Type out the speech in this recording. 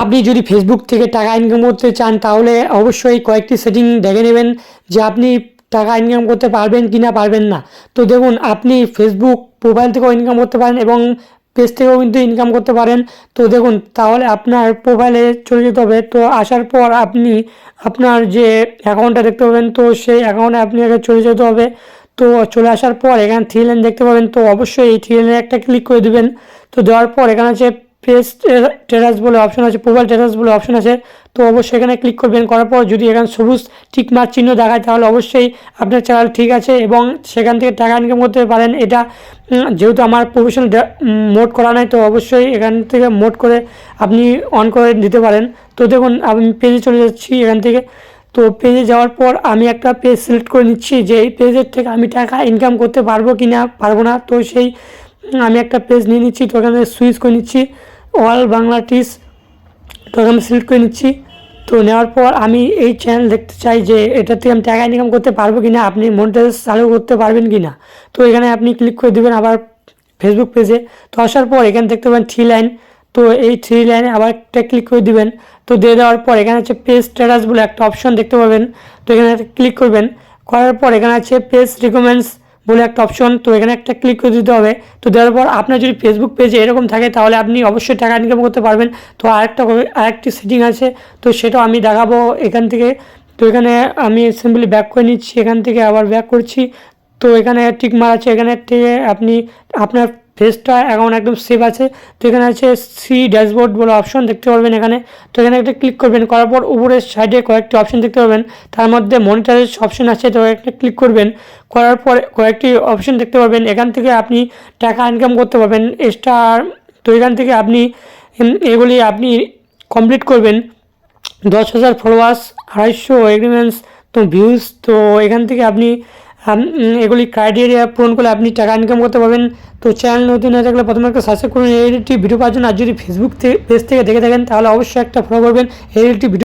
আপনি যদি ফেসবুক থেকে টাকা ইনকাম করতে চান, তাহলে অবশ্যই কয়েকটি সেটিং দেখে নেবেন যে আপনি টাকা ইনকাম করতে পারবেন কি না পারবেন না। তো দেখুন, আপনি ফেসবুক প্রোফাইল থেকেও ইনকাম করতে পারেন এবং পেজ থেকেও কিন্তু ইনকাম করতে পারেন। তো দেখুন, তাহলে আপনার প্রোফাইলে চলে যেতে হবে। তো আসার পর আপনি আপনার যে অ্যাকাউন্টটা দেখতে পাবেন, তো সেই অ্যাকাউন্টে আপনি আগে চলে যেতে হবে। তো চলে আসার পর এখানে থ্রি লাইন দেখতে পাবেন। তো অবশ্যই এই থ্রি লাইনে একটা ক্লিক করে দেবেন। তো দেওয়ার পর এখানে আছে পেজ টেরাস বলে অপশন আছে প্রোফাইল টেরাস বলে অপশন আছে। তো অবশ্যই এখানে ক্লিক করবেন, করার পর যদি এখানে সবুজ টিক মার্ক চিহ্ন দেখায়, তাহলে অবশ্যই আপনার চ্যানেল ঠিক আছে এবং সেখান থেকে টাকা ইনকাম করতে পারেন। এটা যেহেতু আমার প্রফেশনাল মোড করা নাই, তো অবশ্যই এখান থেকে মোড করে আপনি অন করে দিতে পারেন। তো দেখুন, আমি পেজে চলে যাচ্ছি এখান থেকে। তো পেজে যাওয়ার পর আমি একটা পেজ সিলেক্ট করে নিচ্ছি, যে এই পেজের থেকে আমি টাকা ইনকাম করতে পারব কি না পারব না। তো সেই আমি একটা পেজ নিয়ে নিচ্ছি, তো এখানে সুইচ করে নিচ্ছি। অল বাংলা টিস তো আমি সিলেক্ট করে নিচ্ছি। তো নেওয়ার পর আমি এই চ্যানেল দেখতে চাই যে এটা থেকে আমি টাকা ইনকাম করতে পারব কি না আপনি মনিটাইজ চালু করতে পারবেন কি না তো এখানে আপনি ক্লিক করে দেবেন আবার ফেসবুক পেজে তো আসার পর এখানে দেখতে পাবেন থ্রি লাইন তো এই থ্রি লাইনে আবার একটা ক্লিক করে দিবেন। তো দিয়ে দেওয়ার পর এখানে আছে পেজ স্ট্যাটাস বলে একটা অপশন দেখতে পাবেন। তো এখানে ক্লিক করবেন। করার পর এখানে আছে পেজ রিকমেন্ডস বলে একটা অপশন তো এখানে একটা ক্লিক করে দিতে হবে। তো দেওয়ার পর আপনার যদি ফেসবুক পেজে এরকম থাকে, তাহলে আপনি অবশ্যই টাকা ইনকাম করতে পারবেন। তো আরেকটা আরেকটি সেটিং আছে, তো সেটাও আমি দেখাবো এখান থেকে। তো এখানে আমি সিম্পলি ব্যাক করে নিচ্ছি, এখান থেকে আবার ব্যাক করছি। তো এখানে টিক মার আছে, এখানে আপনি আপনার ফেসটা অ্যাকাউন্ট একদম সেভ আছে। তো এখানে আছে সি ড্যাশবোর্ড বলে অপশন দেখতে পারবেন এখানে। তো এখানে একটা ক্লিক করবেন, করার পর উপরের সাইডে কয়েকটি অপশন দেখতে পাবেন তার মধ্যে মনিটারের অপশন আছে, তো একটা ক্লিক করবেন। করার পর কয়েকটি অপশন দেখতে পাবেন এখান থেকে আপনি টাকা ইনকাম করতে পারবেন। স্টার তো এখান থেকে আপনি এগুলি আপনি কমপ্লিট করবেন। দশ হাজার ফলোয়ার্স আড়াইশো এগ্রিমেন্টস তো ভিউজ তো এখান থেকে আপনি এগুলি ক্রাইটেরিয়া পূরণ করলে আপনি টাকা ইনকাম করতে পারবেন। তো চ্যানেল নতুন হয়ে থাকলে প্রথমে একটা সাবস্ক্রাইব করুন। এই ভিডিও পাওয়ার জন্য আর যদি ফেসবুক পেজ থেকে দেখে থাকেন, তাহলে অবশ্যই একটা ফলো করবেন। এই ভিডিও